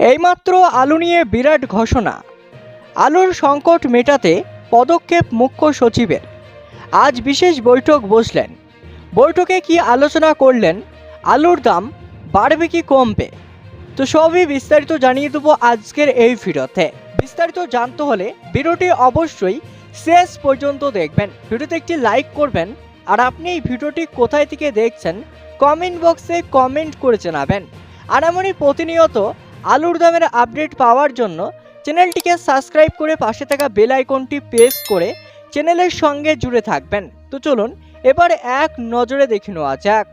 এইমাত্র আলু নিয়ে বিরাট ঘোষণা। আলুর সংকট মেটাতে পদক্ষেপ মুখ্য সচিবের। আজ বিশেষ বৈঠক বসলেন। বৈঠকে কি আলোচনা করলেন? আলুর দাম বাড়বে কি কমবে? তো সবই বিস্তারিত জানিয়ে দেবো আজকের এই ভিডিওতে। বিস্তারিত জানতে হলে ভিডিওটি অবশ্যই শেষ পর্যন্ত দেখবেন। ভিডিওতে একটি লাইক করবেন। আর আপনি এই ভিডিওটি কোথায় থেকে দেখছেন, কমেন্ট বক্সে কমেন্ট করে জানাবেন। আর এমনই প্রতিনিয়ত আলুর দামের আপডেট পাওয়ার জন্য চ্যানেলটিকে সাবস্ক্রাইব করে পাশে থাকা বেল আইকনটি প্রেস করে চ্যানেলের সঙ্গে জুড়ে থাকবেন। তো চলুন, এবার এক নজরে দেখে নেওয়া যাক।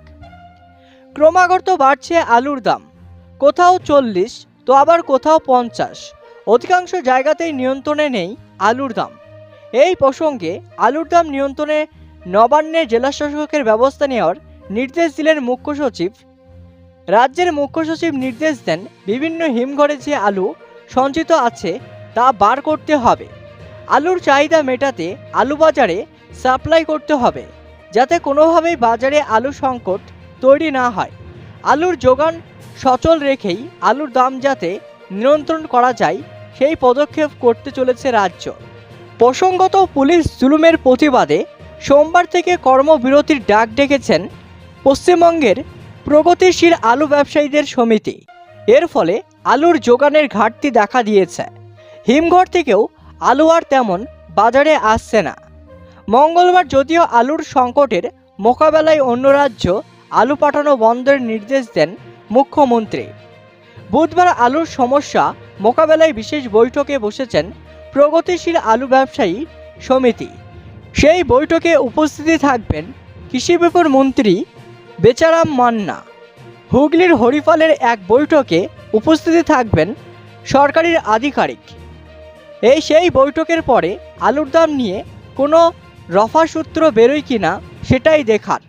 ক্রমাগত বাড়ছে আলুর দাম। কোথাও চল্লিশ, তো আবার কোথাও পঞ্চাশ। অধিকাংশ জায়গাতেই নিয়ন্ত্রণে নেই আলুর দাম। এই প্রসঙ্গে আলুর দাম নিয়ন্ত্রণে নবান্নে জেলা শাসকের ব্যবস্থা নেওয়ার নির্দেশ দিলেন মুখ্য সচিব রাজ্যের মুখ্য সচিব নির্দেশ দেন, বিভিন্ন হিমঘরে যে আলু সঞ্চিত আছে তা বার করতে হবে। আলুর চাহিদা মেটাতে আলু বাজারে সাপ্লাই করতে হবে, যাতে কোনোভাবেই বাজারে আলু সংকট তৈরি না হয়। আলুর যোগান সচল রেখেই আলুর দাম যাতে নিয়ন্ত্রণ করা যায়, সেই পদক্ষেপ করতে চলেছে রাজ্য। প্রসঙ্গত পুলিশ জুলুমের প্রতিবাদে সোমবার থেকে কর্মবিরতির ডাক ডেকেছেন পশ্চিমবঙ্গের প্রগতিশীল আলু ব্যবসায়ীদের সমিতি। এর ফলে আলুর যোগানের ঘাটতি দেখা দিয়েছে। হিমঘর থেকেও আলু আর তেমন বাজারে আসছে না। মঙ্গলবার যদিও আলুর সংকটের মোকাবেলায় অন্য রাজ্য আলু পাঠানো বন্ধের নির্দেশ দেন মুখ্যমন্ত্রী। বুধবার আলুর সমস্যা মোকাবেলায় বিশেষ বৈঠকে বসেছেন প্রগতিশীল আলু ব্যবসায়ী সমিতি। সেই বৈঠকে উপস্থিতি থাকবেন কৃষি ব্যাপার মন্ত্রী বেচারাম মান্না হুগলির হরিফলের এক বৈঠকে উপস্থিতি থাকবেন সরকারের আধিকারিক। এই সেই বৈঠকের পরে আলুর দাম নিয়ে কোনো রফা সূত্র বেরোয় কিনা সেটাই দেখার।